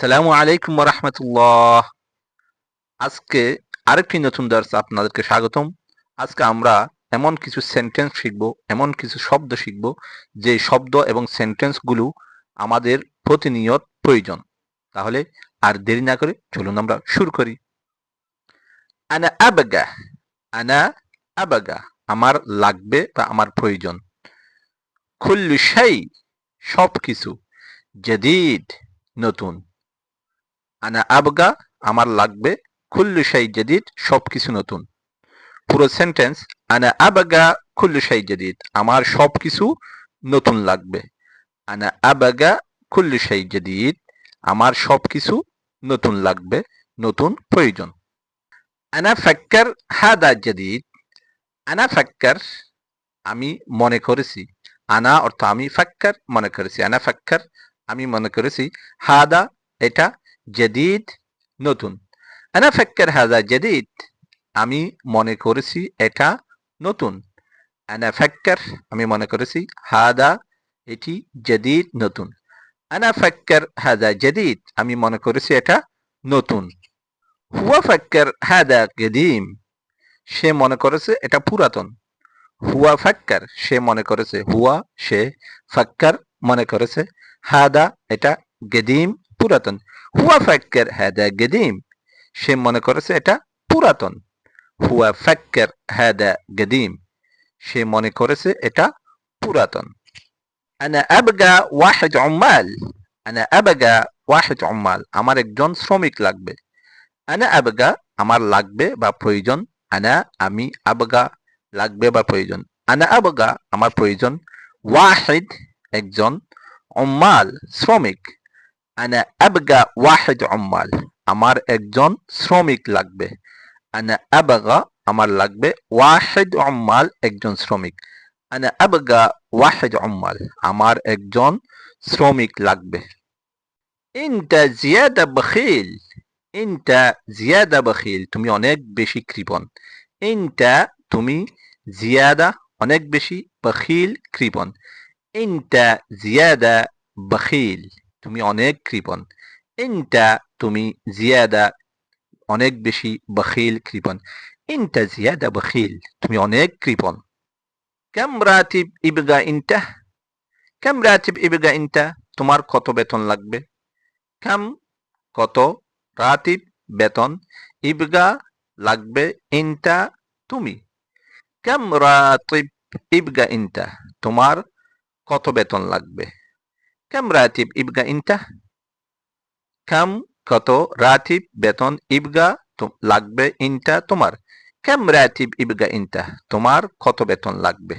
আসসালামু আলাইকুম রহমতুল্লাহ। আজকে আরেকটি নতুন দর্শ আপনাদেরকে স্বাগতম। আজকে আমরা এমন কিছু সেন্টেন্স শিখব, এমন কিছু শব্দ শিখব যে শব্দ এবং সেন্টেন্সগুলো আমাদের প্রতিনিয়ত প্রয়োজন। তাহলে আর দেরি না করে চলুন আমরা শুরু করি। আনা আবাগা আনা আবাগা, আমার লাগবে বা আমার প্রয়োজন। খুল্লু সেই সব কিছু জদিদ, নতুন। আনা আবগা আমার লাগবে, কুল্লু শাই জাদিদ সবকিছু নতুন। পুরো সেন্টেন্স আনা আবাগা খুল্লু শাই জাদিদ, আমার সবকিছু নতুন লাগবে। আনা আবাগা খুল্লু শাই জাদিদ, আমার সবকিছু নতুন লাগবে, নতুন প্রয়োজন। আনা ফাক্কার হাদা জাদিদ, আনা ফাক্কার আমি মনে করেছি। আনা অর্থ আমি ফাক্কার মনে করেছি। আনা ফাক্কার আমি মনে করেছি। হাদা এটা জদিদ নতুন। আনা ফাক্কার হাদা জদিদ, আমি মনে করেছি এটা নতুন। আনা ফাক্কার, আমি মনে করেছি হাদা, এটি জদিদ নতুন। আনা ফাক্কার হাদা জদিদ, আমি মনে করেছি এটা নতুন। হুয়া ফাক্কার হাদা গদিম, সে মনে করেছে এটা পুরাতন। হুয়া ফাক্কার, সে মনে করেছে হুয়া, সে ফাক্কার মনে করেছে হাদা, এটা গদিম, পুরাতন। হুয়া ফাক্কার হাদা গেদিম। সে মনে করেছে এটা পুরাতন। হুয়া ফাক্কার হাদা গেদিম। সে মনে করেছে এটা পুরাতন। আনা উম্মাল। আনা আমার একজন শ্রমিক লাগবে। আনা আমার লাগবে বা প্রয়োজন। আনা আমি আবগা লাগবে বা প্রয়োজন। আনা আবগা আমার প্রয়োজন। ওয়াহিদ একজন অম্মাল শ্রমিক। আনা আবগা ওয়াহিদ উম্মাল, আমার একজন শ্রমিক লাগবে। আনা আবগা, আমার লাগবে ওয়াহিদ উম্মাল, একজন শ্রমিক। আনা আবগা ওয়াহিদ উম্মাল, আমার একজন শ্রমিক লাগবে। ইনটা জিয়াদা বখিল ইনটা জিয়াদা বখিল, তুমি অনেক বেশি কৃপণ। ইনটা তুমি জিয়াদা, অনেক বেশি বখিল কৃপণ। ইনটা জিয়াদা বখিল। তুমি অনেক কৃপণ। ইনটা তুমি জিয়াদা, অনেক বেশি বখিল কৃপণ। ইনটা জিয়াদা বখিল, তুমি অনেক কৃপণ। কেম ইবগা ইনটা কেম ইবগা ইনটা তোমার কত বেতন লাগবে? কেম কত রাতিব বেতন ইবগা লাগবে ইনটা তুমি? কেম রাতিব ইবগা ইনটা তোমার কত বেতন লাগবে? কেম রাতিব ইবগা ইনটা কেম কত রাতিব বেতন ইবগা লাগবে ইনটা তোমার কেম রাতিব ইবগা ইনটা তোমার কত বেতন লাগবে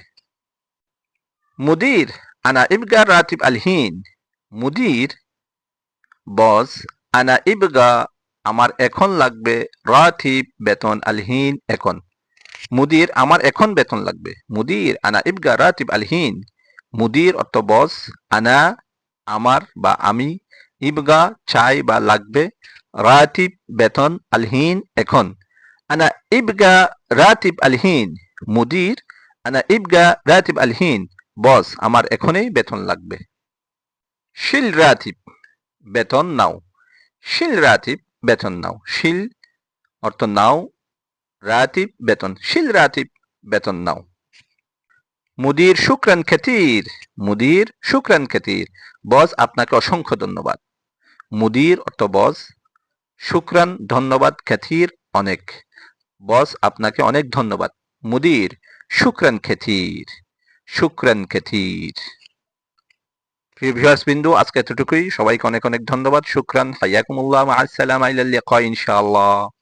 মুদির আনা ইবগা রাতিব আলহিন মুদির বস আনা ইবগা আমার এখন লাগবে রাতিব বেতন আলহিন এখন মুদির আমার এখন বেতন লাগবে মুদির আনা ইবগা রাতিব আলহিন মুদির অর্থ বস আনা আমার বা আমি ইবগা চাই বা লাগবে, রাতিব বেতন আলহিন এখন। আনা ইবগা রাতিব আলহিন, মুদির। আনা ইবগা রাতিব আলহীন, বস, আমার এখনই বেতন লাগবে। শিল রাতিব, বেতন নাও। শিল রাতিব, বেতন নাও। শিল অর্থ নাও, রাতিব, বেতন। শিল রাতিব, বেতন নাও। মুদির শুক্রান খ্যাতির মুদির শুক্রান খ্যাতির বস আপনাকে অসংখ্য ধন্যবাদ। মুদির অর্থ বস শুক্রান ধন্যবাদ খ্যাতির অনেক। বস আপনাকে অনেক ধন্যবাদ। মুদির শুক্রান খ্যাতির শুক্রান খ্যাতির বিন্দু, আজকে এতটুকুই। সবাইকে অনেক অনেক ধন্যবাদ। শুক্রান হাইয়াকুমুল্লাহ আসসালাম আইলাল ইনশাআল্লাহ।